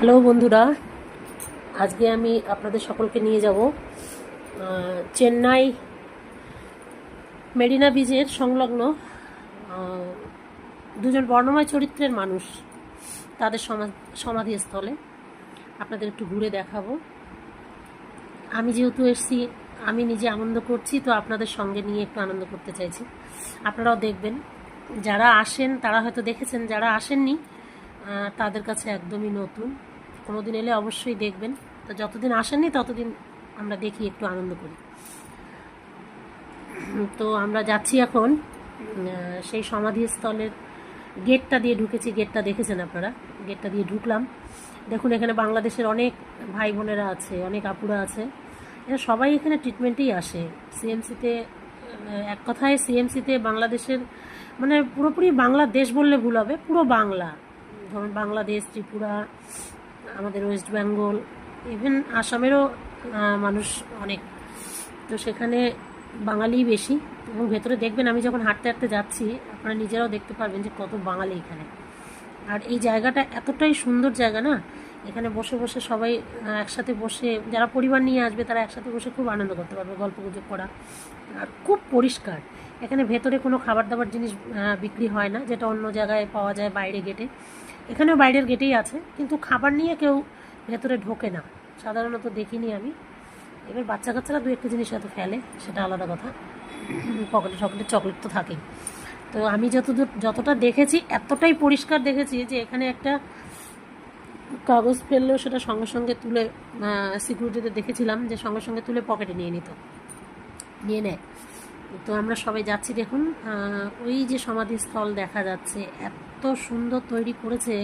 Hello বন্ধুরা, আজকে আমি আপনাদের সকলকে নিয়ে যাব চেন্নাই মেরিনা বিচের সংলগ্ন দুজন বর্ণময় চরিত্রের মানুষ তাদের সমা- সমাধিস্থলে। আপনাদের একটু ঘুরে দেখাবো। আমি যেহেতু এসছি, আমি নিজে আনন্দ করছি, তো আপনাদের সঙ্গে নিয়ে একটু আনন্দ করতে চাইছি। আপনারাও দেখবেন, যারা আসেন, তারা হয়তো দেখেছেন, যারা আসেননি তাদের কাছে একদমই নতুন। কোনোদিন এলে অবশ্যই দেখবেন। তো যতদিন আসেননি, ততদিন আমরা দেখি, একটু আনন্দ করি। তো আমরা যাচ্ছি এখন সেই সমাধিস্থলের গেটটা দিয়ে ঢুকেছি। গেটটা দেখেছেন আপনারা? গেটটা দিয়ে ঢুকলাম। দেখুন, এখানে বাংলাদেশের অনেক ভাই বোনেরা আছে, অনেক আপুরা আছে। এরা সবাই এখানে ট্রিটমেন্টেই আসে। সিএমসিতে এক কথায় সিএমসিতে বাংলাদেশের মানে পুরোপুরি বাংলাদেশ বললে ভুল হবে, পুরো বাংলা। ধরুন, বাংলাদেশ, ত্রিপুরা আমাদের ওয়েস্ট বেঙ্গল, ইভেন আসামেরও মানুষ অনেক। তো সেখানে বাঙালিই বেশি, এবং ভেতরে দেখবেন আমি যখন হাঁটতে হাঁটতে যাচ্ছি, আপনারা নিজেরাও দেখতে পারবেন যে কত বাঙালি এখানে। আর এই জায়গাটা এতটাই সুন্দর জায়গা না, এখানে বসে বসে সবাই একসাথে বসে, যারা পরিবার নিয়ে আসবে তারা একসাথে বসে খুব আনন্দ করতে পারবে গল্প গুজব করা। আর খুব পরিষ্কার। এখানে ভেতরে কোনো খাবার দাবার জিনিস বিক্রি হয় না, যেটা অন্য জায়গায় পাওয়া যায় বাইরে গেটে। এখানেও বাইরের গেটেই আছে, কিন্তু খাবার নিয়ে কেউ ভেতরে ঢোকে না। সাধারণত দেখিনি আমি। এবার বাচ্চা কাচ্চারা দু একটা জিনিস হয়তো ফেলে, সেটা আলাদা কথা। পকেটে সকলের চকলেট তো থাকেই। তো আমি যতদূর, যতটা দেখেছি, এতটাই পরিষ্কার দেখেছি যে এখানে একটা কাগজ ফেললেও সেটা সঙ্গে সঙ্গে তুলে সিকিউরিটিতে দেখেছিলাম যে সঙ্গে সঙ্গে তুলে পকেটে নিয়ে নিত, নিয়ে নেয়। তো আমরা সবাই যাচ্ছি দেখুন ওই যে সমাধিস্থল দেখা যাচ্ছে, এত সুন্দর তৈরি করেছে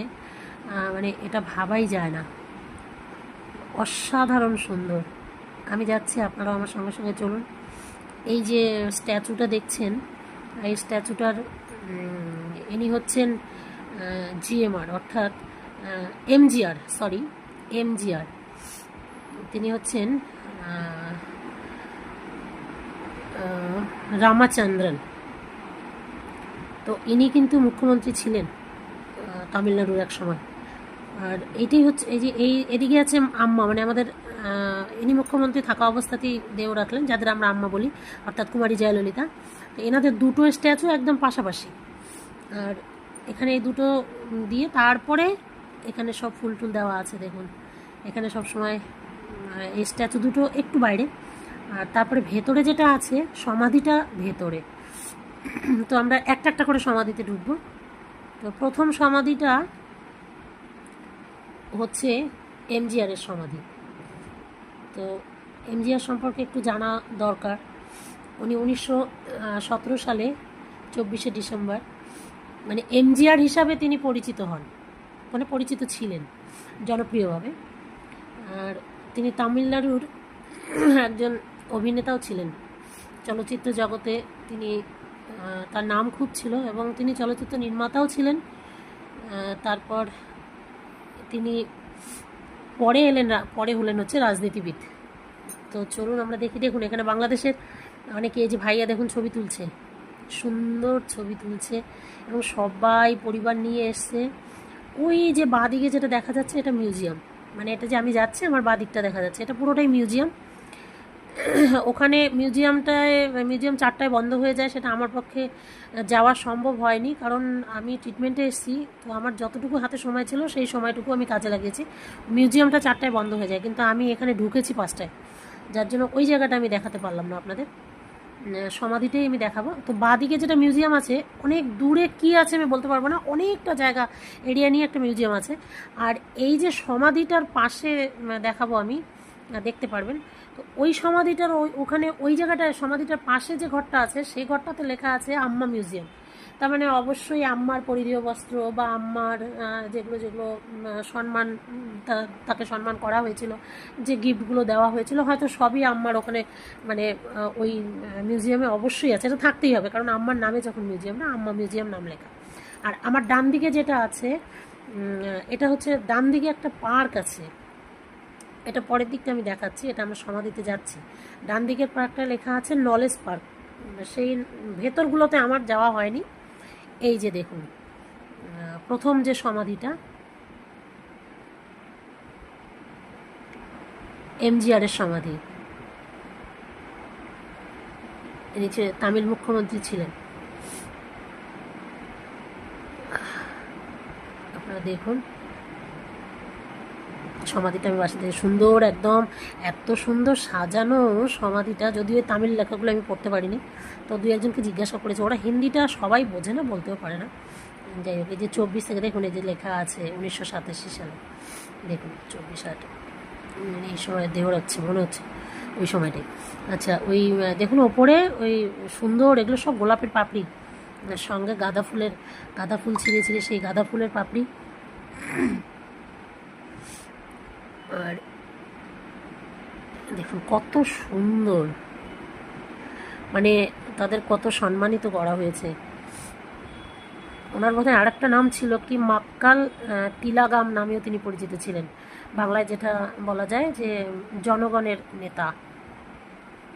মানে এটা ভাবাই যায় না। অসাধারণ সুন্দর। আমি যাচ্ছি, আপনারাও আমার সঙ্গে সঙ্গে চলুন। এই যে স্ট্যাচুটা দেখছেন, এই স্ট্যাচুটার ইনি হচ্ছেন জিএমআর অর্থাৎ এমজিআর সরি এমজিআর তিনি হচ্ছেন রামাচন্দ্রন। তো ইনি কিন্তু মুখ্যমন্ত্রী ছিলেন তামিলনাড়ুর এক সময়। আর এইটাই হচ্ছে, এই যে এই, এদিকে আছে আম্মা মানে আমাদের ইনি মুখ্যমন্ত্রী থাকা অবস্থাতেই দেও রাখলেন, যাদের আমরা আম্মা বলি, অর্থাৎ কুমারী জয়ললিতা। তো এনাদের দুটো স্ট্যাচু একদম পাশাপাশি। আর এখানে এই দুটো দিয়ে তারপরে এখানে সব ফুল টুল দেওয়া আছে, দেখুন। এখানে সব সময় এই স্ট্যাচু দুটো একটু বাইরে। আর তারপরে ভেতরে যেটা আছে, সমাধিটা ভেতরে। তো আমরা একটা একটা করে সমাধিতে ঢুকবো। তো প্রথম সমাধিটা হচ্ছে এমজিআর এর সমাধি। তো এমজিআর সম্পর্কে একটু জানা দরকার। উনি উনিশশো সতেরো সালে চব্বিশে ডিসেম্বর মানে এমজিআর হিসাবে তিনি পরিচিত হন। মানে পরিচিত ছিলেন জনপ্রিয়ভাবে। আর তিনি তামিলনাড়ুর একজন অভিনেতাও ছিলেন। চলচ্চিত্র জগতে তিনি তার নাম খুব ছিল এবং তিনি চলচ্চিত্র নির্মাতাও ছিলেন। তারপর তিনি পরে এলেন, পরে হলেন হচ্ছে রাজনীতিবিদ। তো চলুন আমরা দেখি, দেখুন এখানে বাংলাদেশের অনেকে এই যে ভাইয়া দেখুন ছবি তুলছে। সুন্দর ছবি তুলছে এবং সবাই পরিবার নিয়ে এসছে। ওই যে বাঁদিকে যেটা দেখা যাচ্ছে এটা মিউজিয়াম। মানে এটা যে আমি যাচ্ছি, আমার বাঁদিকটা দেখা যাচ্ছে। এটা পুরোটাই মিউজিয়াম। ওখানে মিউজিয়ামটায়, মিউজিয়াম চারটায় বন্ধ হয়ে যায়, সেটা আমার পক্ষে যাওয়া সম্ভব হয়নি। কারণ আমি ট্রিটমেন্টে এসেছি, তো আমার যতটুকু হাতে সময় ছিল, সেই সময়টুকু আমি কাজে লাগিয়েছি। মিউজিয়ামটা চারটায় বন্ধ হয়ে যায়, কিন্তু আমি এখানে ঢুকেছি পাঁচটায়। যার জন্য ওই জায়গাটা আমি দেখাতে পারলাম না আপনাদের। সমাধিটাই আমি দেখাবো। তো বাঁদিকে যেটা মিউজিয়াম আছে, অনেক দূরে কি আছে আমি বলতে পারব না, অনেকটা জায়গা, এরিয়া নিয়ে একটা মিউজিয়াম আছে। আর এই যে সমাধিটার পাশে দেখাবো আমি দেখতে পারবেন। তো ওই সমাধিটার ওই ওখানে ওই জায়গাটায়, সমাধিটার পাশে যে ঘরটা আছে, সেই ঘরটাতে লেখা আছে আম্মা মিউজিয়াম। তার মানে অবশ্যই আম্মার পরিধেয় বস্ত্র বা আম্মার যেগুলো যেগুলো সম্মান তাকে সম্মান করা হয়েছিল, যে গিফটগুলো দেওয়া হয়েছিল, হয়তো সবই আম্মার ওখানে মানে ওই মিউজিয়ামে অবশ্যই আছে। এটা থাকতেই হবে, কারণ আম্মার নামে যখন মিউজিয়াম না, আম্মা মিউজিয়াম নাম লেখা। আর আমার ডান দিকে যেটা আছে এটা হচ্ছে ডান দিকে একটা পার্ক আছে। এটা পরের দিকটা আমি দেখাচ্ছি, এটা আমরা সমাধিতে যাচ্ছি। ডান দিকের পার্কটা লেখা আছে নলেজ পার্ক। সেই ভেতরগুলোতে আমার যাওয়া হয়নি। এই যে দেখুন প্রথম যে সমাধিটা এমজিআরের সমাধি। ছিলেন তামিল মুখ্যমন্ত্রী ছিলেন। আপনারা দেখুন সমাধিটা আমি বাসা থেকে সুন্দর একদম এত সুন্দর সাজানো সমাধিটা যদিও তামিল লেখাগুলো আমি পড়তে পারিনি। তো দুই একজনকে জিজ্ঞাসা করেছে ওরা হিন্দিটা সবাই বোঝে না বলতেও পারে না। যাই হোক এই যে চব্বিশ থেকে দেখুন এই যে লেখা আছে উনিশশো সাতাশি সালে। দেখুন চব্বিশ আট। উম, এই সময় দেহ রাখছে মনে হচ্ছে ওই সময়টাই। আচ্ছা ওই দেখুন ওপরে ওই সুন্দর এগুলো সব গোলাপের পাপড়ি। সঙ্গে গাঁদা ফুলের গাঁদা ফুল ছিঁড়ে ছিঁড়ে সেই গাঁদা ফুলের পাপড়ি। আর দেখুন, কত সুন্দর। মানে তাদের কত সম্মানিত করা হয়েছে। ওনার বোধহয় আর একটা নাম ছিল কি, মাক্কাল তিলাগাম নামেও তিনি পরিচিত ছিলেন। বাংলায় যেটা বলা যায় যে, জনগণের নেতা।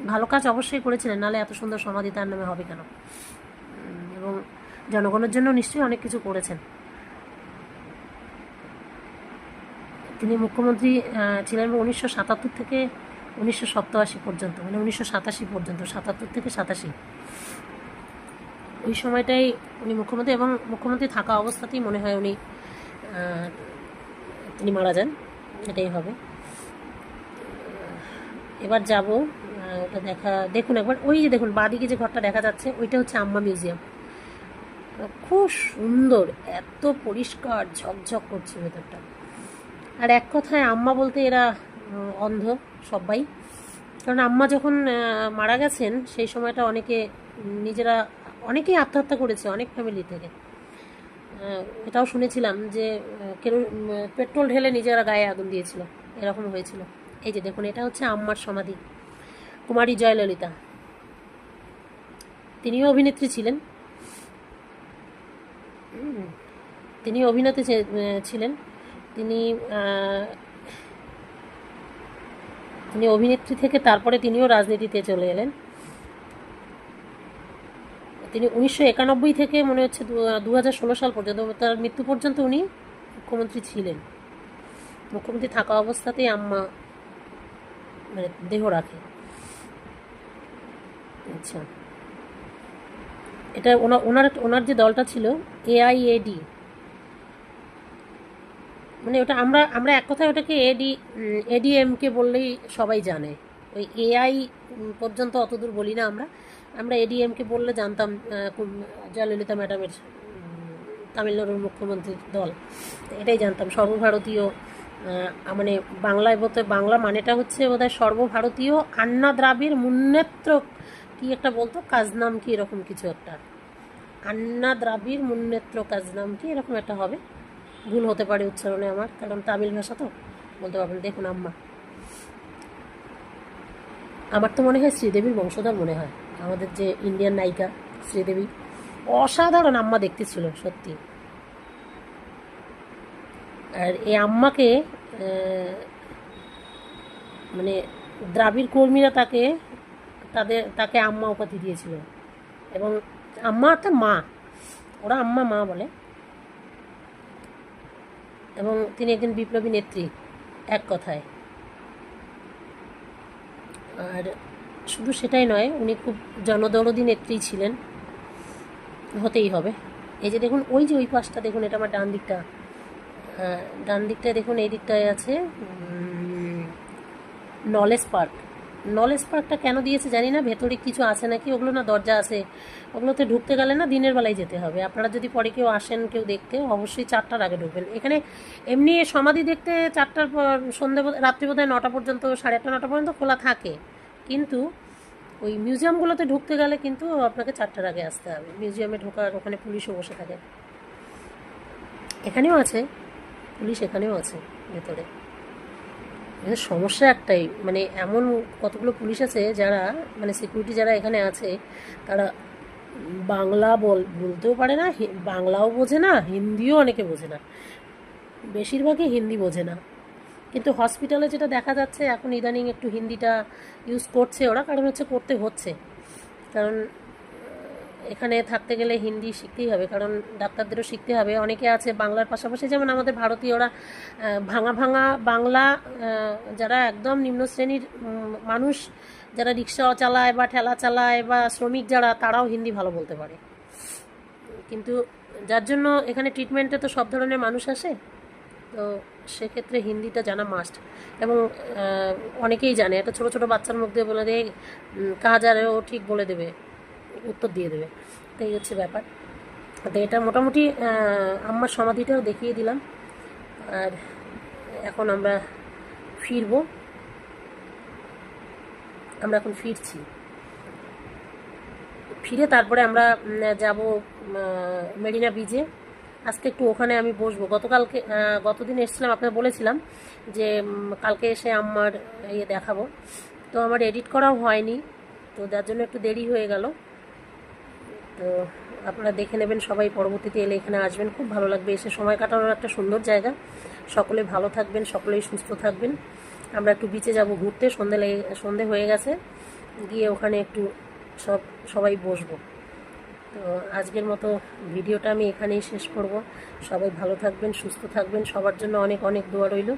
ভালো কাজ অবশ্যই করেছিলেন নাহলে এত সুন্দর সমাধি তার নামে হবে কেন? এবং জনগণের জন্য নিশ্চয়ই অনেক কিছু করেছেন। তিনি মুখ্যমন্ত্রী ছিলেন উনিশশো সাতাত্তর থেকে উনিশশো পর্যন্ত মানে উনিশশো সাতাশি পর্যন্ত, সাতাত্তর থেকে সাতাশি। ওই সময়টাই উনি মুখ্যমন্ত্রী এবং মুখ্যমন্ত্রী থাকা অবস্থাতেই মনে হয় উনি তিনি মারা যান। এটাই হবে। এবার যাব ওটা দেখা, দেখুন একবার, ওই যে দেখুন, বাদিকে যে ঘরটা দেখা যাচ্ছে, ওইটা হচ্ছে আম্মা মিউজিয়াম। খুব সুন্দর, এত পরিষ্কার, ঝকঝক করছে ভেতরটা। আর এক কথায় আম্মা বলতে এরা অন্ধ সবাই। কারণ আম্মা যখন মারা গেছেন, সেই সময়টা অনেকে নিজেরা, অনেকেই আত্মহত্যা করেছে, অনেক ফ্যামিলি থেকে। এটাও শুনেছিলাম যে কেউ পেট্রোল ঢেলে নিজেরা গায়ে আগুন দিয়েছিল। এরকম হয়েছিল। এই যে দেখুন, এটা হচ্ছে আম্মার সমাধি। কুমারী জয়ললিতা। তিনিও অভিনেত্রী ছিলেন। তিনি অভিনেত্রী ছে- ছিলেন। তিনি তিনি অভিনেত্রী থেকে তারপরে তিনিও রাজনীতিতে চলে এলেন। তিনি উনিশশো একানব্বই থেকে মনে হচ্ছে দু হাজার ষোলো সাল পর্যন্ত তার মৃত্যু পর্যন্ত উনি মুখ্যমন্ত্রী ছিলেন। মুখ্যমন্ত্রী থাকা অবস্থাতেই আম্মা মানে দেহ রাখে। আচ্ছা। এটা ওনার ওনার ওনার যে দলটা ছিল এআইএডি মানে ওটা আমরা আমরা এক কথায় ওটাকে এডি এডিএমকে বললেই সবাই জানে। ওই এআই পর্যন্ত অতদূর বলি না আমরা। আমরা এডিএমকে বললে জানতাম জয়ললিতা ম্যাডামের তামিলনাড়ুর মুখ্যমন্ত্রীর দল। এটাই জানতাম। সর্বভারতীয় মানে বাংলায় বলতে বাংলা মানেটা হচ্ছে বোধহয় সর্বভারতীয় আন্না দ্রাবিড় মুন্নেত্র, কি একটা বলতো? কাজ নাম কি? এরকম কিছু একটা। আন্না দ্রাবিড় মুন্নেত্র, কাজ নাম কি? এরকম একটা হবে। ভুল হতে পারে উচ্চারণে আমার, কারণ তামিল ভাষা তো। বলতে পারবেন, দেখুন আম্মা। আমার তো মনে হয় শ্রীদেবীর বংশধর মনে হয়। আমাদের যে ইন্ডিয়ান নায়িকা শ্রীদেবী, অসাধারণ আম্মা দেখতে ছিল সত্যি। আর এই আম্মাকে মানে দ্রাবিড় কর্মীরা তাকে, তাদের, তাকে আম্মা উপাধি দিয়েছিল। এবং আম্মা অর্থাৎ মা, ওরা আম্মা মা বলে। এবং তিনি একজন বিপ্লবী নেত্রী, এক কথায়। আর শুধু সেটাই নয়, উনি খুব জনদরদী নেত্রী ছিলেন। হতেই হবে। এই যে দেখুন, ওই যে ওই পাশটা দেখুন, এটা আমার ডান দিকটা। ডান দিকটায় দেখুন, এই দিকটায় আছে নলেজ পার্ক। নলেজ পার্কটা কেন দিয়েছে জানি না, ভেতরে কিছু আছে নাকি? ওগুলো না দরজা আছে। ওগুলোতে ঢুকতে গেলে না দিনের বেলায় যেতে হবে। আপনারা যদি পরে কেউ আসেন, কেউ দেখতে, অবশ্যই চারটার আগে ঢুকবেন। এখানে এমনি সমাধি দেখতে চারটার পর সন্ধ্যে বোধ- রাত্রি বোধহয় নটা পর্যন্ত, সাড়ে আটটা, নটা পর্যন্ত খোলা থাকে। কিন্তু ওই মিউজিয়ামগুলোতে ঢুকতে গেলে কিন্তু আপনাকে চারটার আগে আসতে হবে। মিউজিয়ামে ঢোকার ওখানে পুলিশও বসে থাকে। এখানেও আছে। পুলিশ এখানেও আছে, ভেতরে। সমস্যা একটাই মানে এমন কতগুলো পুলিশ আছে যারা মানে সিকিউরিটি যারা এখানে আছে, তারা বাংলা বল, বলতেও পারে না বাংলাও বোঝে না, হিন্দিও অনেকে বোঝে না। বেশিরভাগই হিন্দি বোঝে না। কিন্তু হসপিটালে যেটা দেখা যাচ্ছে, এখন ইদানিং একটু হিন্দিটা ইউজ করছে ওরা, কারণ হচ্ছে করতে হচ্ছে। কারণ এখানে থাকতে গেলে হিন্দি শিখতেই হবে, কারণ ডাক্তারদেরও শিখতে হবে। অনেকে আছে বাংলার পাশাপাশি, যেমন আমাদের ভারতীয়রা ভাঙা ভাঙা বাংলা যারা একদম নিম্ন শ্রেণির মানুষ, যারা রিক্সা চালায় বা ঠেলা চালায় বা শ্রমিক যারা, তারাও হিন্দি ভালো বলতে পারে। কিন্তু যার জন্য এখানে ট্রিটমেন্টে তো সব ধরনের মানুষ আসে, তো সেক্ষেত্রে হিন্দিটা জানা মাস্ট এবং অনেকেই জানে, একটা ছোটো ছোটো বাচ্চার মুখ দিয়ে বলে দেয় কাজ আরও ঠিক বলে দেবে। উত্তর দিয়ে দেবে। তো এই হচ্ছে ব্যাপার। তো এটা মোটামুটি আম্মার সমাধিটাও দেখিয়ে দিলাম। আর এখন আমরা ফিরবো। আমরা এখন ফিরছি। ফিরে তারপরে আমরা যাব মেরিনা বিচে আজকে একটু ওখানে আমি বসবো। গতকালকে গতদিন এসেছিলাম আপনার বলেছিলাম যে কালকে এসে আমার ইয়ে দেখাবো। তো আমার এডিট করাও হয়নি, তো যার জন্য একটু দেরি হয়ে গেল। তো আপনারা দেখে নেবেন, সবাই পরবর্তীতে এলে এখানে আসবেন। খুব ভালো লাগবে এসে। সময় কাটানোর একটা সুন্দর জায়গা। সকলে ভালো থাকবেন, সকলেই সুস্থ থাকবেন। আমরা একটু বিচে যাব ঘুরতে, সন্ধে লেগে, সন্ধে হয়ে গেছে। গিয়ে ওখানে একটু সব, সবাই বসবো। তো আজকের মতো ভিডিওটা আমি এখানেই শেষ করব। সবাই ভালো থাকবেন, সুস্থ থাকবেন। সবার জন্য অনেক অনেক দোয়া রইল।